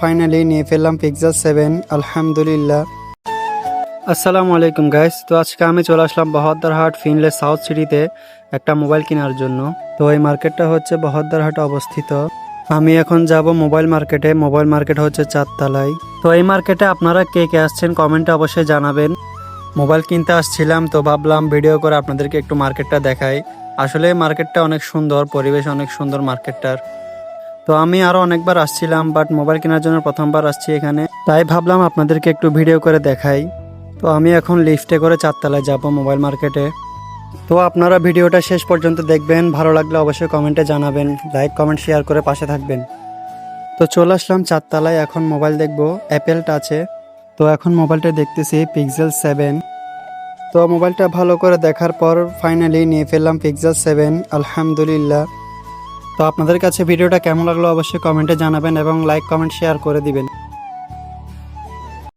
Finally নিয়ে ফেললাম পিকজার seven আলহামদুলিল্লাহ আসসালামু আলাইকুম গাইস তো আজকে আমি চলে আসলাম বহদ্দারহাট ফিনলে সাউথ সিটিতে একটা মোবাইল কেনার জন্য। তো এই মার্কেটটা হচ্ছে বহদ্দারহাটে অবস্থিত। আমি এখন যাব মোবাইল মার্কেটে মোবাইল মার্কেট হচ্ছে চারতলায় তো এই মার্কেটে আপনারা কে কে আসছেন কমেন্টে অবশ্যই জানাবেন। মোবাইল কিনতে আসছিলাম, তো ভাবলাম ভিডিও করে আপনাদেরকে একটু মার্কেটটা দেখাই। আসলে মার্কেটটা অনেক সুন্দর, পরিবেশ অনেক সুন্দর মার্কেটটার তো আমি আরও অনেকবার আসছিলাম বাট মোবাইল কেনার জন্য প্রথমবার আসছি এখানে। তাই ভাবলাম আপনাদেরকে একটু ভিডিও করে দেখাই। তো আমি এখন লিফটে করে চারতলায় যাব মোবাইল মার্কেটে তো আপনারা ভিডিওটা শেষ পর্যন্ত দেখবেন। ভালো লাগলে অবশ্যই কমেন্টে জানাবেন। লাইক কমেন্ট শেয়ার করে পাশে থাকবেন। তো চলে আসলাম চারতলায়, এখন মোবাইল দেখব। অ্যাপেলটা আছে তো এখন মোবাইলটা দেখতেছি পিক্সেল সেভেন তো মোবাইলটা ভালো করে দেখার পর ফাইনালি নিয়ে ফেললাম পিক্সেল সেভেন আলহামদুলিল্লাহ। তো আপনাদের কাছে ভিডিওটা কেমন লাগল অবশ্যই কমেন্টে জানাবেন এবং লাইক কমেন্ট শেয়ার করে দিবেন।